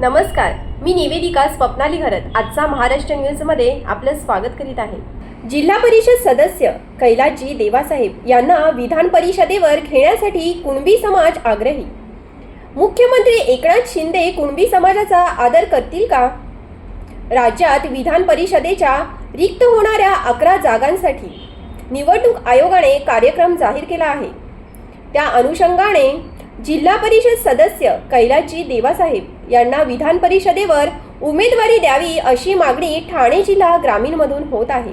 नमस्कार मी निवेदिका स्वप्नाली घरत. आजचा महाराष्ट्र न्यूजमध्ये आपलं स्वागत करीत आहे. जिल्हा परिषद सदस्य कैलासजी देवासाहेब यांना विधान परिषदेवर घेण्यासाठी कुणबी समाज आग्रही. मुख्यमंत्री एकनाथ शिंदे कुणबी समाजाचा आदर करतील का? राज्यात विधान परिषदेच्या रिक्त होणाऱ्या अकरा जागांसाठी निवडणूक आयोगाने कार्यक्रम जाहीर केला आहे. त्या अनुषंगाने जिल्हा परिषद सदस्य कैलासजी देवासाहेब यांना विधान परिषदेवर उमेदवारी द्यावी अशी मागणी ठाणे जिल्हा ग्रामीणमधून होत आहे.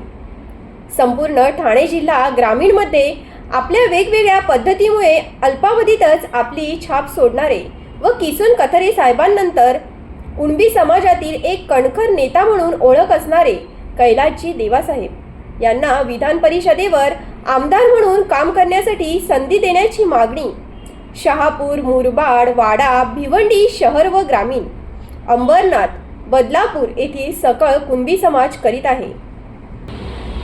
संपूर्ण ठाणे जिल्हा ग्रामीणमध्ये आपल्या वेगवेगळ्या पद्धतीमुळे अल्पावधीतच आपली छाप सोडणारे व किसून कथरे साहेबांनंतर कुणबी समाजातील एक कणखर नेता म्हणून ओळख असणारे कैलासजी देवासाहेब यांना विधान परिषदेवर आमदार म्हणून काम करण्यासाठी संधी देण्याची मागणी शहापूर मुरबाड वाडा भिवंडी शहर व ग्रामीण. अंबरनाथ बदलापूर येथील सकळ कुणबी समाज करीत आहे.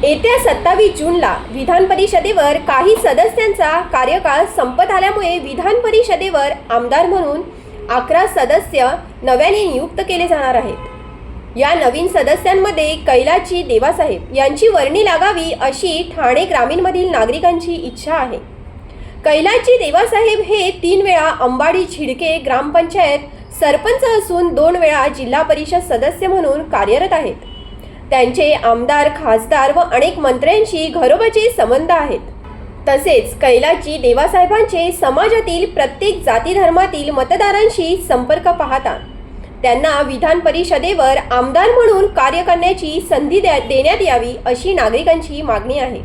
येत्या सत्तावीस जूनला विधान परिषदेवर काही सदस्यांचा कार्यकाळ संपत आल्यामुळे विधान परिषदेवर आमदार म्हणून अकरा सदस्य नव्याने नियुक्त केले जाणार आहेत. या नवीन सदस्यांमध्ये कैलाची देवासाहेब यांची वर्णी लागावी अशी ठाणे ग्रामीणमधील नागरिकांची इच्छा आहे. कैलाची देवासाहेब हे तीन वेळा अंबाडी झिडके ग्रामपंचायत सरपंच असून दोन वेळा जिल्हा परिषद सदस्य म्हणून कार्यरत आहेत. त्यांचे आमदार खासदार व अनेक मंत्र्यांशी घरोबाचे संबंध आहेत. तसेच कैलाची देवासाहेबांचे समाजातील प्रत्येक जाती धर्मातील मतदारांशी संपर्क पाहतात. त्यांना विधान परिषदेवर आमदार म्हणून कार्य करण्याची संधी द्या देण्यात यावी अशी नागरिकांची मागणी आहे.